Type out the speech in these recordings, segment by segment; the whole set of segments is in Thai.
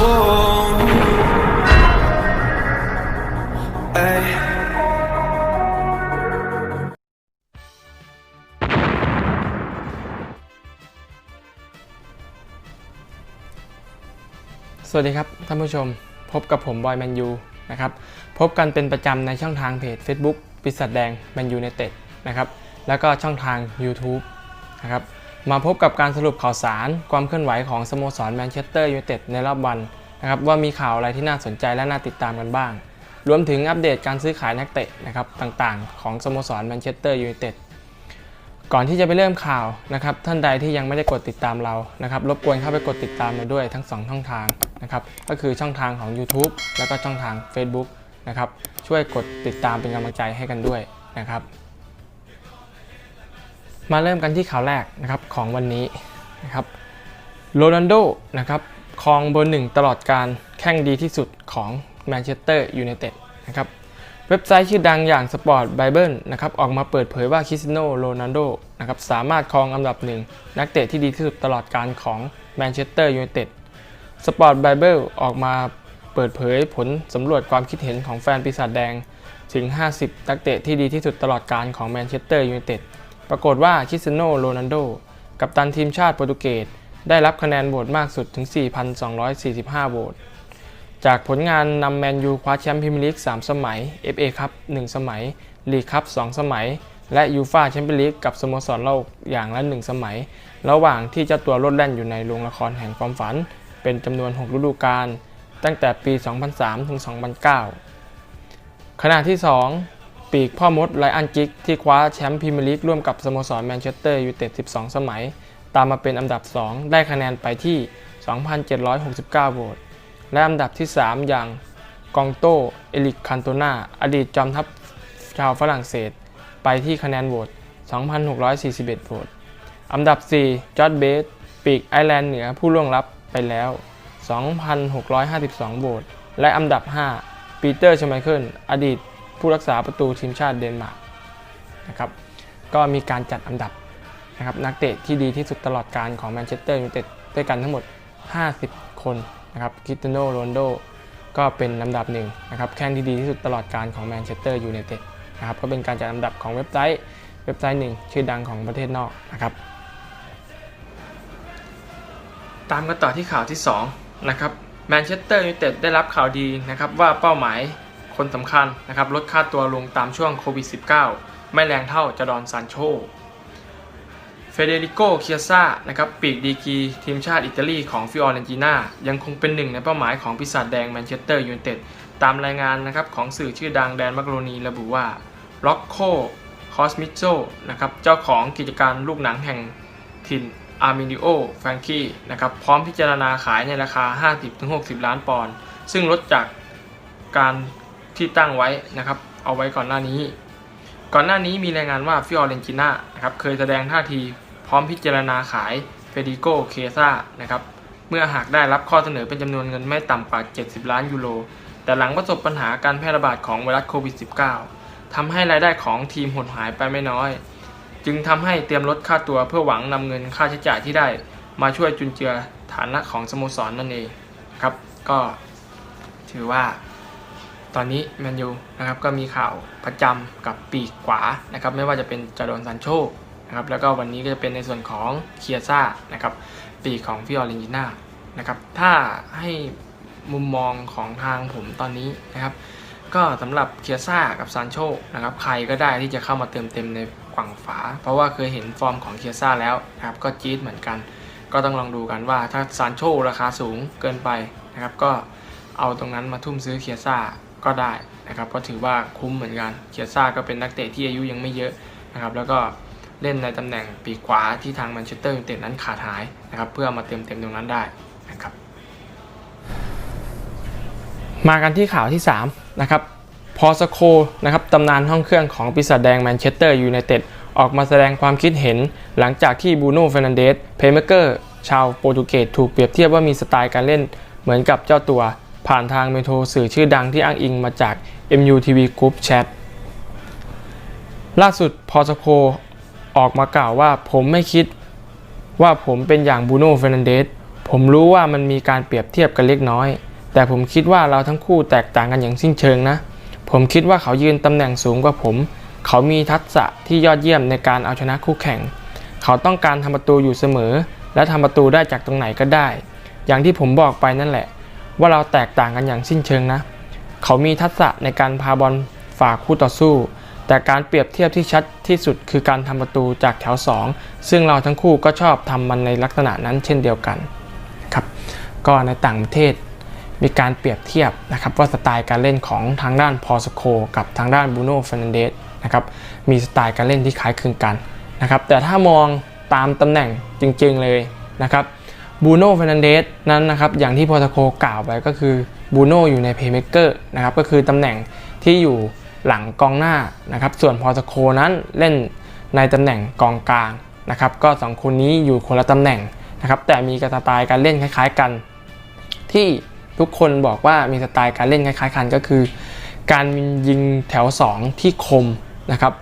Ay. สวัสดีครับท่านผู้ชมพบกับผมบอยแมนยูนะครับพบกันเป็นประจำในช่องทางเพจ Facebook ปิศาจแดงแมนยูในเต็ดนะครับแล้วก็ช่องทาง YouTube นะครับมาพบกับการสรุปข่าวสารความเคลื่อนไหวของสโมสรแมนเชสเตอร์ยูไนเต็ดในรอบวัน นะครับว่ามีข่าวอะไรที่น่าสนใจและน่าติดตามกันบ้าง รวมถึงอัปเดตการซื้อขายนักเตะนะครับต่างๆ ของสโมสรแมนเชสเตอร์ยูไนเต็ดก่อนที่จะไปเริ่มข่าวนะครับท่านใดที่ยังไม่ได้กดติดตามเรานะครับรบกวนเข้าไปกดติดตามเราด้วยทั้ง 2 ช่องทางนะครับก็คือช่องทางของ YouTube แล้วก็ช่องทาง Facebook นะครับช่วยกดติดตามเป็นกำลังใจให้กันด้วยนะครับมาเริ่มกันที่ข่าวแรกนะครับของวันนี้นะครับโรนัลโดนะครับ ครองเบอร์หนึ่งตลอดการแข่งดีที่สุดของแมนเชสเตอร์ยูไนเต็ดนะครับเว็บไซต์ชื่อดังอย่าง Sport Bible นะครับออกมาเปิดเผยว่าคริสเตียโนโรนัลโดนะครับสามารถครองอันดับหนึ่งนักเตะที่ดีที่สุดตลอดการของแมนเชสเตอร์ยูไนเต็ด Sport Bible ออกมาเปิดเผยผลสำรวจความคิดเห็นของแฟนปีศาจแดงถึง 50 นักเตะที่ดีที่สุดตลอดการของแมนเชสเตอร์ยูไนเต็ด ปรากฏว่าคริสเตียโนโรนัลโด กัปตันทีมชาติโปรตุเกส ได้รับคะแนนโหวตมากสุดถึง 4,245 โหวต จากผลงานนำแมนยูคว้าแชมป์พรีเมียร์ลีก 3 สมัย FA คัพ1สมัย ลีกคัพ2สมัย และยูฟาแชมเปี้ยนลีกกับสโมสรโลกอย่างละ 1 สมัย ระหว่างที่เจ้าตัวลดแล่นอยู่ในโรงละครแห่งความฝัน เป็นจำนวน 6 ฤดูกาลตั้งแต่ปี 2003 ถึง 2009 ขณะที่ 2 ปีกพ่อมดไลอันจิกที่คว้าแชมป์พรีเมียร์ลีกร่วมกับสโมสรแมนเชสเตอร์ยูไนเต็ด 12 สมัย ตามมาเป็นอันดับ 2 ได้คะแนนไปที่ 2,769 โหวต และอันดับที่ 3 อย่างกองโตเอลิกคันโตนาอดีตจอมทัพชาวฝรั่งเศส ไปที่คะแนนโหวต 2,641 โหวต อันดับ 4 จอร์ดเบส ปีกไอร์แลนด์เหนือผู้ล่วงลับไปแล้ว 2,652 โหวต และอันดับ 5 ปีเตอร์ชไมเคิล อดีตผู้รักษาประตูทีมชาติเดนมาร์กนะครับ ก็มีการจัดอันดับ นะครับนักเตะที่ดีที่สุดตลอดการของแมนเชสเตอร์ยูไนเต็ดด้วยกันทั้งหมด 50 คนนะครับคริสเตียโนโรนโดก็เป็นลำดับหนึ่งนะครับแข้งที่ดีที่สุดตลอดการของแมนเชสเตอร์ยูไนเต็ดนะครับก็เป็นการจัดอันดับของเว็บไซต์เว็บไซต์หนึ่งชื่อดังของประเทศนอกนะครับตามกันต่อที่ข่าวที่2นะครับแมนเชสเตอร์ยูไนเต็ดได้รับข่าวดีนะครับว่าเป้าหมายคนสำคัญนะครับลดค่าตัวลงตามช่วงโควิด -19 ไม่แรงเท่าจอร์ดอนซานโช เฟเดริโกเคียซ่านะครับปีกดีกีทีมชาติอิตาลีของฟิออเรนติน่ายังคงเป็นหนึ่งในเป้าหมายของปีศาจแดงแมนเชสเตอร์ยูไนเต็ดตามรายงานนะครับของสื่อชื่อดังแดนมักโรนีระบุว่าล็อกโคคอสมิโซนะครับเจ้าของกิจการลูกหนังแห่งถิ่นอาร์มินิโอแฟรงกี้นะครับพร้อมพิจารณาขายในราคา 50-60 ล้านปอนด์ซึ่งลดจากการที่ตั้งไว้นะครับเอาไว้ก่อนหน้านี้ ก่อนหน้านี้มีรายงานว่าฟิออเรนติน่านะครับเคยแสดงท่าทีพร้อมพิจารณาขายเฟดิโกเคซ่านะครับเมื่อหากได้รับข้อเสนอเป็นจำนวนเงินไม่ต่ำกว่า 70 ล้านยูโร แต่หลังประสบปัญหาการแพร่ระบาดของไวรัสโควิด -19 ทำให้รายได้ของทีมหดหายไปไม่น้อย จึงทำให้เตรียมลดค่าตัวเพื่อหวังนำเงินค่าใช้จ่ายที่ได้ มาช่วยจุนเจือฐานะของสโมสรนั่นเองครับ ก็ถือว่า ตอนนี้แมนยูนะครับก็มีข่าวประจำกับปีกขวานะครับไม่ว่าจะเป็นจาร์ดอนซันโชนะครับแล้วก็วันนี้ก็จะเป็นในส่วนของเคียซ่านะครับปีกของฟิออเรนติน่านะครับถ้าให้มุมมองของทางผมตอนนี้นะครับ ก็สำหรับเคียซ่ากับซานโชนะครับใครก็ได้ที่จะเข้ามาเติมเต็มในฝั่งฝา เพราะว่าเคยเห็นฟอร์มของเคียซ่าแล้วนะครับก็จี๊ดเหมือนกัน ก็ต้องลองดูกันว่าถ้าซานโชราคาสูงเกินไปนะครับก็เอาตรงนั้นมาทุ่มซื้อเคียซ่า ก็ได้นะครับก็ถือว่าคุ้มเหมือนกันเคียซ่าก็เป็นนักเตะที่อายุยังไม่เยอะนะครับแล้วก็เล่นในตำแหน่งปีกขวาที่ทางแมนเชสเตอร์ยูไนเต็ดนั้นขาดหายนะครับเพื่อมาเติมเต็มตรงนั้นได้นะครับมากันที่ข่าวที่ 3 นะครับพอสโคนะครับตำนานห้องเครื่องของปีศาจแดงแมนเชสเตอร์ยูไนเต็ดออกมาแสดงความคิดเห็นหลังจากที่บูโน่เฟรนันเดสเพย์เมเกอร์ชาวโปรตุเกสถูกเปรียบเทียบว่ามีสไตล์การเล่นเหมือนกับเจ้าตัว ผ่านทางเมโทรสื่อชื่อดังที่อ้างอิงมาจาก MUTV Group Chat ล่าสุดพอสโคออกมากล่าวว่าผมไม่คิดว่าผมเป็นอย่างบูโน่เฟรนันเดสผผมรู้ว่ามันมีการเปรียบเทียบกันเล็กน้อย แต่ผมคิดว่าเราทั้งคู่แตกต่างกันอย่างสิ้นเชิงนะ ผมคิดว่าเขายืนตำแหน่งสูงกว่าผม เขามีทักษะที่ยอดเยี่ยมในการเอาชนะคู่แข่ง เขาต้องการทำประตูอยู่เสมอ และทำประตูได้จากตรงไหนก็ได้ อย่างที่ผมบอกไปนั่นแหละ ว่าเราแตกต่างกันอย่างสิ้นเชิงนะ เขามีทักษะในการพาบอลฝ่าคู่ต่อสู้ แต่การเปรียบเทียบที่ชัดที่สุดคือการทำประตูจากแถว 2 ซึ่งเราทั้งคู่ก็ชอบทำมันในลักษณะนั้นเช่นเดียวกันครับก็ในต่างประเทศมีการเปรียบเทียบนะครับว่าสไตล์การเล่นของทางด้านพอสโคกับทางด้านบูโน่ฟ r น a นเดสนะครับมีสไตล์การเล่นที่คล้ายคลึงกันนะครับแต่ถ้ามองตามตำแหน่งจริงๆเลยนะครับ บูโน่ฟ r น a นเดสนั้นนะครับอย่างที่พอสโคกล่าวไปก็คือบูโน่อยู่ในเพย์เม k เกอร์นะครับก็คือตำแหน่งที่อยู่หลังกองหน้านะครับส่วนพอสโคนั้นเล่นในตำแหน่งกองกลางนะครับก็สองคนนี้อยู่คนละตำแหน่งนะครับแต่มีกสไตล์การเล่นคล้ายๆกัน ที่ทุกคนบอกว่ามีสไตล์การเล่นคล้ายๆกันก็คือ การยิงแถว 2 ที่คมนะครับ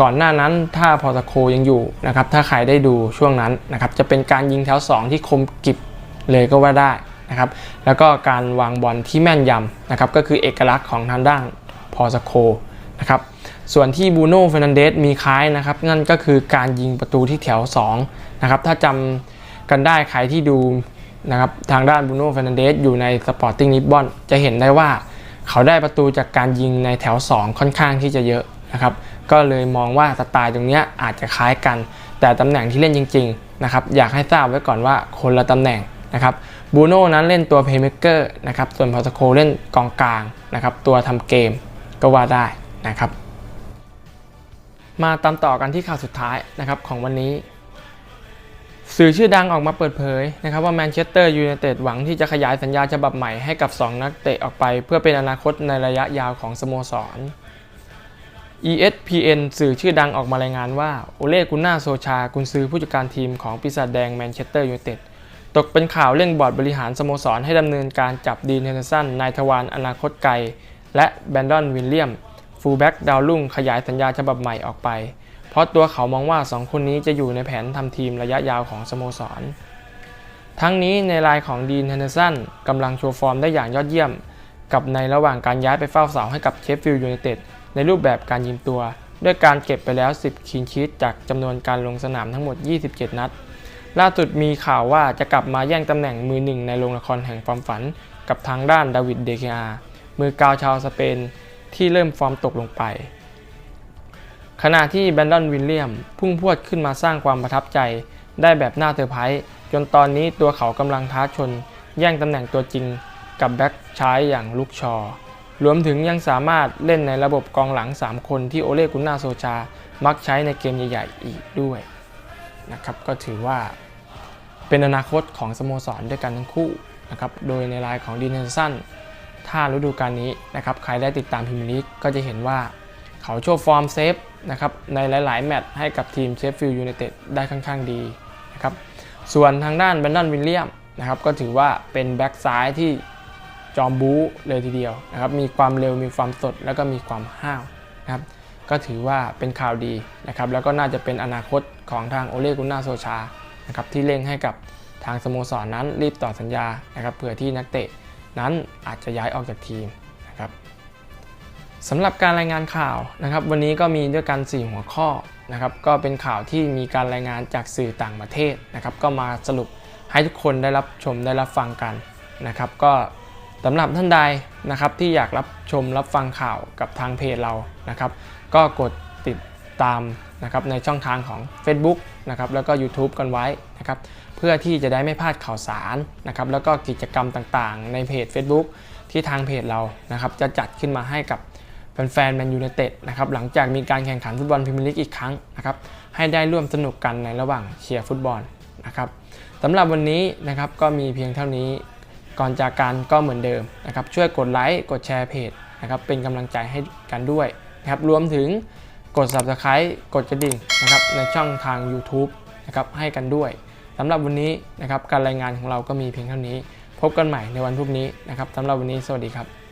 ก่อนหน้านั้นถ้าพอตะโคยังอยู่นะครับถ้าใครได้ดูช่วงนั้นนะครับจะเป็นการยิงแถว 2 ที่คมกิบเลยก็ว่าได้นะครับแล้วก็การวางบอลที่แม่นยำนะครับก็คือเอกลักษณ์ของทางด้านพอสโคนะครับส่วนที่บูโน่เฟรนันเดสมีคล้ายนะครับนั่นก็คือการยิงประตูที่แถว2นะครับถ้าจำกันได้ใครที่ดูนะครับทางด้านบูโน่เฟรนันเดสอยู่ในสปอร์ติ้งลิสบอนจะเห็นได้ว่าเขาได้ประตูจากการยิงในแถว 2 ค่อนข้างที่จะเยอะนะครับ ก็เลยมองว่าสไตล์ตรงนี้อาจจะคล้ายกัน แต่ตำแหน่งที่เล่นจริงๆนะครับอยากให้ทราบไว้ก่อนว่าคนละตำแหน่งนะครับบูโน่นั้นเล่นตัวเพย์เม k เกอร์นะครับส่วนพอตโคเล่นกองกลางนะครับตัวทำเกมก็ว่าได้นะครับ มาตามต่อกันที่ข่าวสุดท้ายนะครับของวันนี้สื่อชื่อดังออกมาเปิดเผยนะครับว่าแมนเชสเตอร์ยูไนเต็ดหวังที่จะขยายสัญญาฉบับใหม่ให้กับ 2 นักเตะออกไป เพื่อเป็นอนาคตในระยะยาวของสโมสร ESPN สื่อชื่อดังออกมารายงานว่า โอเล่กุน่าโซชากุนซือผู้จัดการทีมของปีศาจแดงแมนเชสเตอร์ยูไนเต็ดตกเป็นข่าวเร่งบอร์ดบริหารสโมสรให้ดำเนินการจับดีนเฮนเดอร์สันนายทวารอนาคตไกล และแบนดอนวิลเลียม ฟูลแบ็กดาวรุ่งขยายสัญญาฉบับใหม่ออกไป เพราะตัวเขามองว่า 2 คนนี้จะอยู่ในแผนทำทีมระยะยาวของสโมสร ทั้งนี้ในรายของดีนเฮนเดอร์สันกำลังโชว์ฟอร์มได้อย่างยอดเยี่ยม กับในระหว่างการย้ายไปเฝ้าเสาให้กับเชฟฟิลด์ยูไนเต็ด ในรูปแบบการยิงตัว ด้วยการเก็บไปแล้ว 10คีนชีตจากจำนวนการลงสนามทั้งหมด 27 นัด ล่าสุดมีข่าวว่าจะกลับมาแย่งตำแหน่งมือหนึ่งในโรงละครแห่งความฝัน กับทางด้านดาวิดเดเคอามือกาวชาวสเปนที่เริ่มฟอร์มตกลงไป ขณะที่แบนดอนวิลเลียม พุ่งพรวดขึ้นมาสร้างความประทับใจ ได้แบบน่าเซอร์ไพรส์จนตอนนี้ตัวเขากำลังท้าชน แย่งตำแหน่งตัวจริง กับแบ็กชายอย่างลุกชอ รวมถึงยังสามารถเล่นในระบบกองหลัง 3 คนที่โอเล่กุนนาโซชา มักใช้ในเกมใหญ่ๆอีกด้วยนะครับก็ถือว่าเป็นอนาคตของสโมสรด้วยกันทั้งคู่นะครับโดยในรายของดีเนสันถ้าฤดูกาลนี้นะครับใครได้ติดตามพรีเมียร์ลีกก็จะเห็นว่าเขาโชว์ฟอร์มเซฟนะครับในหลาย ๆ แมตช์ให้กับทีมเชฟฟิลด์ยูไนเต็ดได้ค่อนข้างดีนะครับส่วนทางด้านแบนดอนวิลเลียมนะครับก็ถือว่าเป็นแบ็กซ้ายที่ จอมบู๊เลยทีเดียวนะครับ มีความเร็วมีความสดแล้วก็มีความห้าวนะครับ ก็ถือว่าเป็นข่าวดีนะครับ แล้วก็น่าจะเป็นอนาคตของทางโอเลกุน่าโซชานะครับที่เร่งให้กับทางสโมสรนนั้นรีบต่อสัญญานะครับเผื่อที่นักเตะนั้นอาจจะย้ายออกจากทีมนะครับสำหรับการรายงานข่าวนะครับ วันนี้ก็มีด้วยกัน 4 หัวข้อนะครับ ก็เป็นข่าวที่มีการรายงานจากสื่อต่างประเทศนะครับ ก็มาสรุปให้ทุกคนได้รับชมได้รับฟังกันนะครับ ก็ สำหรับท่านใดนะครับที่อยากรับชมรับฟังข่าวกับทางเพจเรานะครับ ก็กดติดตามนะครับในช่องทางของ Facebook นะครับแล้วก็ YouTube กันไว้นะครับเพื่อที่จะได้ไม่พลาดข่าวสารนะครับแล้วก็กิจกรรมต่างๆ ในเพจ Facebook ที่ทางเพจเรานะครับจะจัดขึ้นมาให้กับแฟนๆแมนยูไนเต็ดนะครับหลังจากมีการแข่งขันฟุตบอลพรีเมียร์ลีกอีกครั้งนะครับให้ได้ร่วมสนุกกันในระหว่างเชียร์ฟุตบอลนะครับสำหรับวันนี้นะครับก็มีเพียงเท่านี้ ก่อนจากการก็เหมือนเดิมนะครับช่วยกดไลค์กดแชร์เพจนะครับเป็นกำลังใจให้กันด้วยนะครับรวมถึงกด subscribe กดกระดิ่งนะครับในช่องทาง YouTube นะครับให้กันด้วยสำหรับวันนี้นะครับการรายงานของเราก็มีเพียงเท่านี้ พบกันใหม่ในวันพรุ่งนี้นะครับสำหรับวันนี้สวัสดีครับ